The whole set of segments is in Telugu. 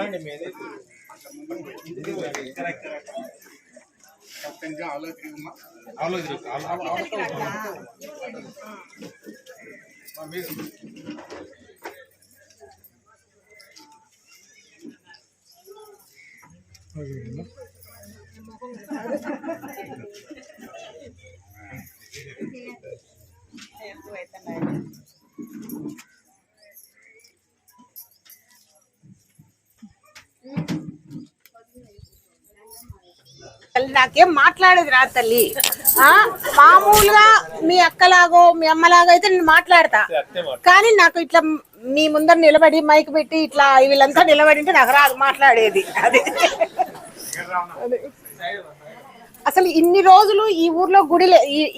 మధ్యాహ్నం కళ్ళపాయ మేము కొంచెం ఆలోచించమ్మా తల్లి నాకేం మాట్లాడేది రా తల్లి. ఆ మామూలుగా మీ అక్కలాగో మీ అమ్మలాగో అయితే నేను మాట్లాడతా. కానీ నాకు ఇట్లా మీ ముందర నిలబడి మైక్ పెట్టి ఇట్లా వీళ్ళంతా నిలబడి ఉంటే నాకు రాదు మాట్లాడేది. అది. అసలు ఇన్ని రోజులు ఈ ఊర్లో గుడి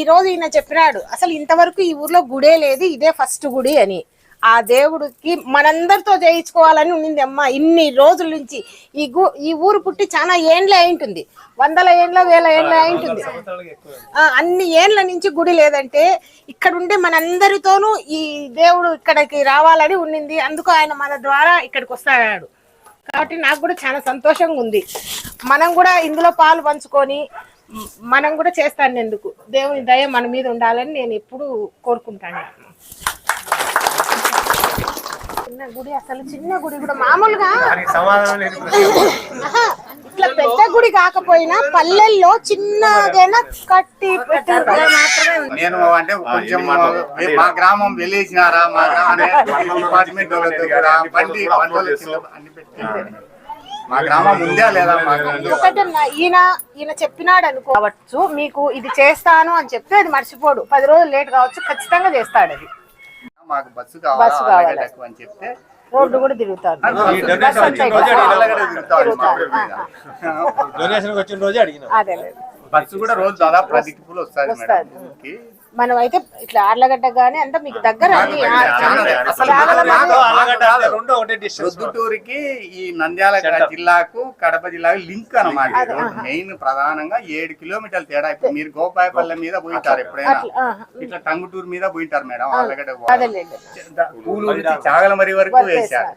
ఈ రోజు ఈయన చెప్పినాడు అసలు ఇంతవరకు ఈ ఊర్లో గుడే లేదు ఇదే ఫస్ట్ గుడి అని. ఆ దేవుడికి మనందరితో చేయించుకోవాలని ఉండింది అమ్మ. ఇన్ని రోజుల నుంచి ఈ గు ఈ ఊరు పుట్టి చాలా ఏండ్లే అయింటుంది వందల ఏండ్ల వేల ఏండ్ల అయింటుంది అన్ని ఏండ్ల నుంచి గుడి లేదంటే ఇక్కడ ఉండే మనందరితోనూ ఈ దేవుడు ఇక్కడికి రావాలని ఉండింది అందుకు ఆయన మన ద్వారా ఇక్కడికి వస్తాడు. కాబట్టి నాకు కూడా చాలా సంతోషంగా ఉంది. మనం కూడా ఇందులో పాలు పంచుకొని మనం కూడా చేస్తాను ఎందుకు? దేవుని దయ మన మీద ఉండాలని నేను ఎప్పుడు కోరుకుంటాను. చిన్న గుడి అసలు చిన్న గుడి కూడా మామూలుగా. ఇట్లా పెద్ద గుడి కాకపోయినా పల్లెల్లో చిన్నదైనా కట్టి నేను అంటే కొంచెం మా గ్రామం వెళ్ళేసినారా? మా గ్రామం డిపార్ట్మెంట్ వాళ్ళ దగ్గర బండి బండ్లు కింద అన్ని పెట్టి. మా గ్రామం ఉందా లేదా ఒకటన్నా ఈయన చెప్పినాడు అనుకోవచ్చు మీకు ఇది చేస్తాను అని చెప్తే అది మర్చిపోడు. పది రోజులు లేట్ కావచ్చు ఖచ్చితంగా చేస్తాడు అది. మాకు బస్సు బస్సు కావాలి అని చెప్తే రోడ్డు కూడా తిరుగుతాడు ఈ బస్సు డొనేషన్ అంతా వచ్చిన రోజే ఇక్కడ. ఆలగడ్డ తిరుగుతాడు తిరుగుతాడు. మా ఊరి మీద. డొనేషన్ వచ్చిన రోజే అడిగిన అదే లేదు బస్సు కూడా రోజు దాదాపు పది టిప్పులు వస్తుంది మేడం వస్తాది. ఊరికి. మనం అయితే ఇట్లా ఆర్లగడ్డ గానీ అంతా మీకు దగ్గర ప్రొద్దుటూరుకి ఈ నంద్యాల జిల్లాకు కడప జిల్లాకు లింక్ రోడ్డు. మెయిన్ ప్రధానంగా ఏడు కిలోమీటర్ల తేడా. ఇప్పుడు మీరు గోపాయపల్లె మీద పోయింటారు ఎప్పుడైనా. ఇట్లా టంగుటూరు మీద పోయింటారు మేడం ఆలగడ్డ అదేలేండి. పూలు చాగలమరి వరకు వేశారు.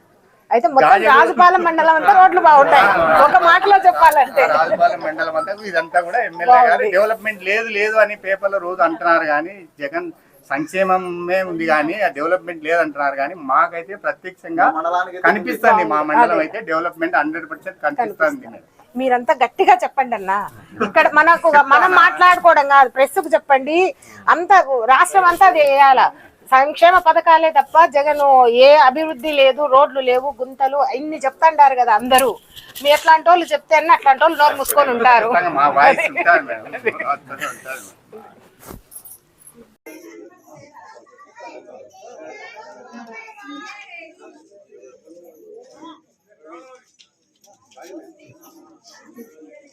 అయితే మొత్తం రాజుపాలెం మండలం అంతా రోడ్లు బాగుంటాయి. ఒక మాటలో చెప్పాలంటే. రాజుపాలెం మండలం అంతా ఇదంతా కూడా ఎమ్మెల్యే గారు డెవలప్మెంట్ లేదు లేదు అని పేపర్లో రోజు అంటున్నారు కానీ జగన్ సంక్షేమమే ఉంది కానీ ఆ డెవలప్మెంట్ లేదు అంటున్నారు కానీ మాకైతే ప్రత్యక్షంగా కనిపిస్తుంది. మా మండలం అయితే డెవలప్మెంట్ హండ్రెడ్ పర్సెంట్ కనిపిస్తుంది. మీరంతా గట్టిగా చెప్పండి అన్న. ఇక్కడ మనకు మనం మాట్లాడుకోవడం కాదు. ప్రెస్కు చెప్పండి. అంత రాష్ట్రం అంతా అది వేయాల సంక్షేమ పథకాలే తప్ప జగన్ ఏ అభివృద్ధి లేదు రోడ్లు లేవు గుంతలు అన్ని చెప్తాండారు కదా అందరూ. మీ ఎట్లాంటి వాళ్ళు చెప్తే అట్లాంటి వాళ్ళు నోరు మూసుకొని ఉంటారు.